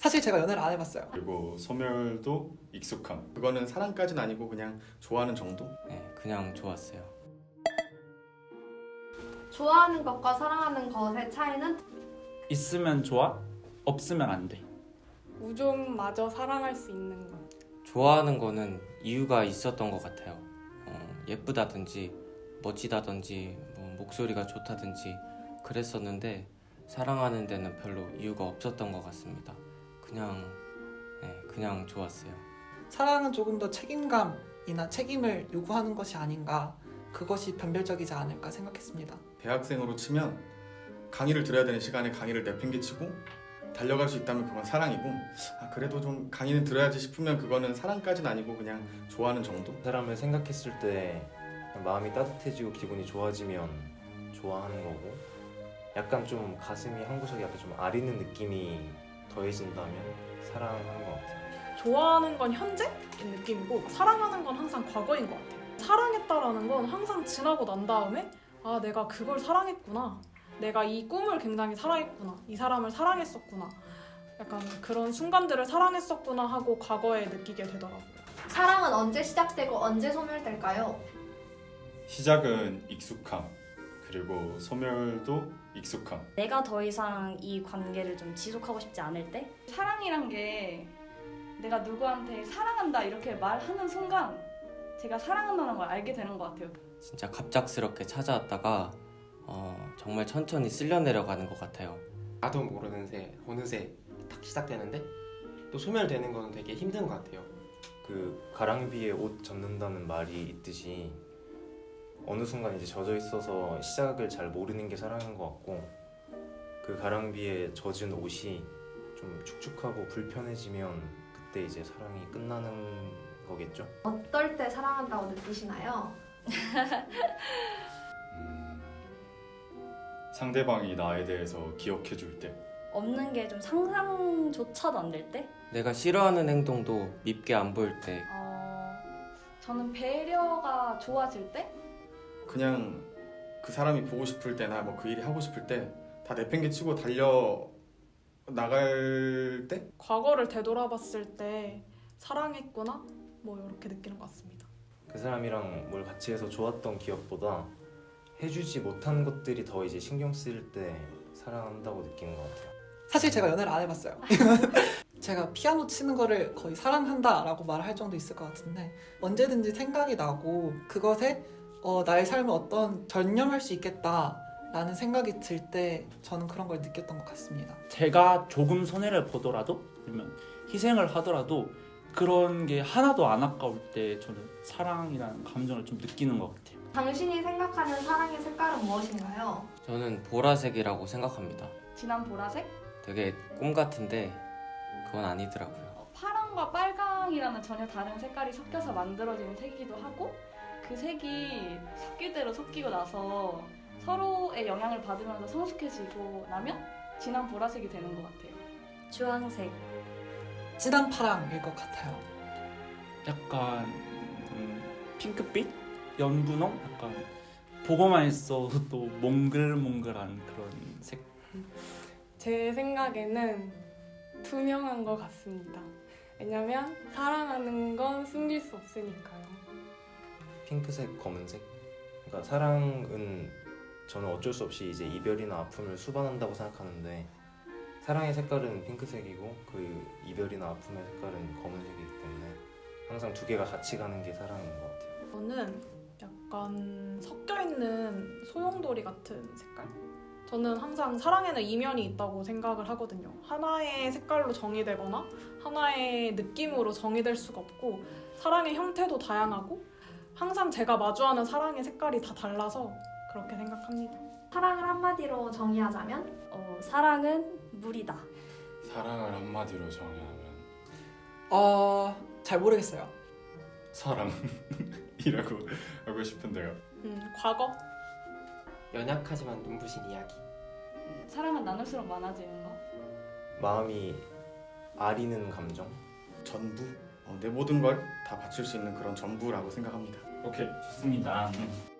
사실 제가 연애를 안 해봤어요. 그리고 소멸도 익숙함. 그거는 사랑까지는 아니고 그냥 좋아하는 정도? 네, 그냥 좋았어요. 좋아하는 것과 사랑하는 것의 차이는 있으면 좋아, 없으면 안 돼. 우정마저 사랑할 수 있는 것. 좋아하는 거는 이유가 있었던 것 같아요. 어, 예쁘다든지 멋지다든지 뭐 목소리가 좋다든지 그랬었는데 사랑하는 데는 별로 이유가 없었던 것 같습니다. 그냥 네, 그냥 좋았어요. 사랑은 조금 더 책임감이나 책임을 요구하는 것이 아닌가. 그것이 변별적이지 않을까 생각했습니다. 대학생으로 치면 강의를 들어야 되는 시간에 강의를 내팽개치고 달려갈 수 있다면 그건 사랑이고 아 그래도 좀 강의는 들어야지 싶으면 그거는 사랑까지는 아니고 그냥 좋아하는 정도? 그 사람을 생각했을 때 마음이 따뜻해지고 기분이 좋아지면 좋아하는 거고 약간 좀 가슴이 한 구석이 약간 좀 아리는 느낌이 더해진다면 사랑하는 것 같아요. 좋아하는 건 현재인 느낌이고 사랑하는 건 항상 과거인 것 같아요. 사랑했다라는 건 항상 지나고 난 다음에 아 내가 그걸 사랑했구나. 내가 이 꿈을 굉장히 사랑했구나. 이 사람을 사랑했었구나. 약간 그런 순간들을 사랑했었구나 하고 과거에 느끼게 되더라고요. 사랑은 언제 시작되고 언제 소멸될까요? 시작은 익숙함. 그리고 소멸도 익숙함. 내가 더 이상 이 관계를 좀 지속하고 싶지 않을 때 사랑이란 게 내가 누구한테 사랑한다 이렇게 말하는 순간 제가 사랑한다는 걸 알게 되는 것 같아요. 진짜 갑작스럽게 찾아왔다가 어, 정말 천천히 쓸려 내려가는 것 같아요. 나도 모르는 새 어느새 딱 시작되는데 또 소멸되는 거는 되게 힘든 것 같아요. 그 가랑비에 옷 젖는다는 말이 있듯이 어느 순간 이제 젖어 있어서 시작을 잘 모르는 게 사랑인 것 같고 그 가랑비에 젖은 옷이 좀 축축하고 불편해지면 그때 이제 사랑이 끝나는 거겠죠. 어떨 때 사랑한다고 느끼시나요? 음, 상대방이 나에 대해서 기억해 줄 때. 없는 게 좀 상상조차도 안 될 때? 내가 싫어하는 행동도 밉게 안 보일 때 어, 저는 배려가 좋아질 때? 그냥 그 사람이 보고 싶을 때나 뭐 그 일이 하고 싶을 때 다 내팽개치고 달려 나갈 때 과거를 되돌아봤을 때 사랑했구나 뭐 이렇게 느끼는 것 같습니다. 그 사람이랑 뭘 같이 해서 좋았던 기억보다 해주지 못한 것들이 더 이제 신경 쓰일 때 사랑한다고 느끼는 것 같아요. 사실 제가 연애를 안 해봤어요. 제가 피아노 치는 거를 거의 사랑한다라고 말할 정도 있을 것 같은데 언제든지 생각이 나고 그것에 어, 나의 삶을 어떤 전념할 수 있겠다라는 생각이 들 때 저는 그런 걸 느꼈던 것 같습니다. 제가 조금 손해를 보더라도 아니면 희생을 하더라도 그런 게 하나도 안 아까울 때 저는 사랑이라는 감정을 좀 느끼는 것 같아요. 당신이 생각하는 사랑의 색깔은 무엇인가요? 저는 보라색이라고 생각합니다. 진한 보라색? 되게 꿈 같은데 그건 아니더라고요. 어, 파랑과 빨강이라는 전혀 다른 색깔이 섞여서 만들어지는 색이기도 하고 그 색이 섞일 대로 섞이고 나서 서로의 영향을 받으면서 성숙해지고 나면 진한 보라색이 되는 것 같아요. 주황색. 진한 파랑일 것 같아요. 약간 음, 핑크빛, 연분홍, 약간 보고만 있어도 몽글몽글한 그런 색. 제 생각에는 투명한 것 같습니다. 왜냐면 사랑하는 건 숨길 수 없으니까요. 핑크색, 검은색. 그러니까 사랑은 저는 어쩔 수 없이 이제 이별이나 아픔을 수반한다고 생각하는데 사랑의 색깔은 핑크색이고 그 이별이나 아픔의 색깔은 검은색이기 때문에 항상 두 개가 같이 가는 게 사랑인 것 같아요. 저는 약간 섞여 있는 소용돌이 같은 색깔. 저는 항상 사랑에는 이면이 있다고 생각을 하거든요. 하나의 색깔로 정의되거나 하나의 느낌으로 정의될 수가 없고 사랑의 형태도 다양하고 항상 제가 마주하는 사랑의 색깔이 다 달라서 그렇게 생각합니다. 사랑을 한마디로 정의하자면 어, 사랑은 물이다. 사랑을 한마디로 정의하면 어, 잘 모르겠어요. 사랑이라고 하고 싶은데요. 음, 과거? 연약하지만 눈부신 이야기. 음, 사랑은 나눌수록 많아지는 거. 마음이 아리는 감정. 전부 어, 내 모든 걸 다 바칠 수 있는 그런 전부라고 생각합니다. 오케이 좋습니다. 음.